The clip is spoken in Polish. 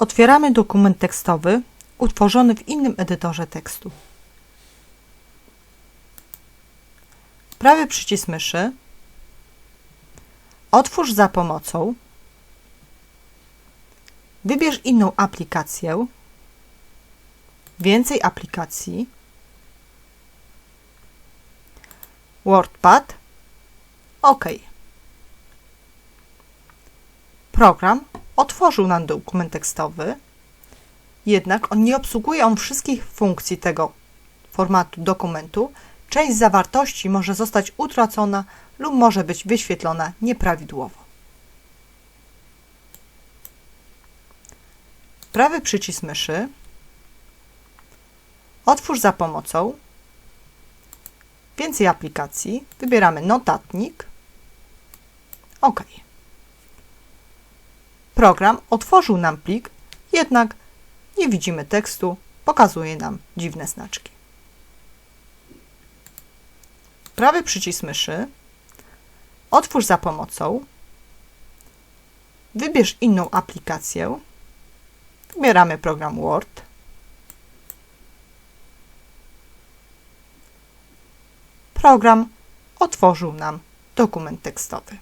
Otwieramy dokument tekstowy utworzony w innym edytorze tekstu. Prawy przycisk myszy. Otwórz za pomocą. Wybierz inną aplikację. Więcej aplikacji. WordPad. OK. Program otworzył nam dokument tekstowy, jednak on nie obsługuje on wszystkich funkcji tego formatu dokumentu. Część zawartości może zostać utracona lub może być wyświetlona nieprawidłowo. Prawy przycisk myszy. Otwórz za pomocą. Więcej aplikacji. Wybieramy notatnik. OK. Program otworzył nam plik, jednak nie widzimy tekstu, pokazuje nam dziwne znaczki. Prawy przycisk myszy. Otwórz za pomocą. Wybierz inną aplikację. Wybieramy program Word. Program otworzył nam dokument tekstowy.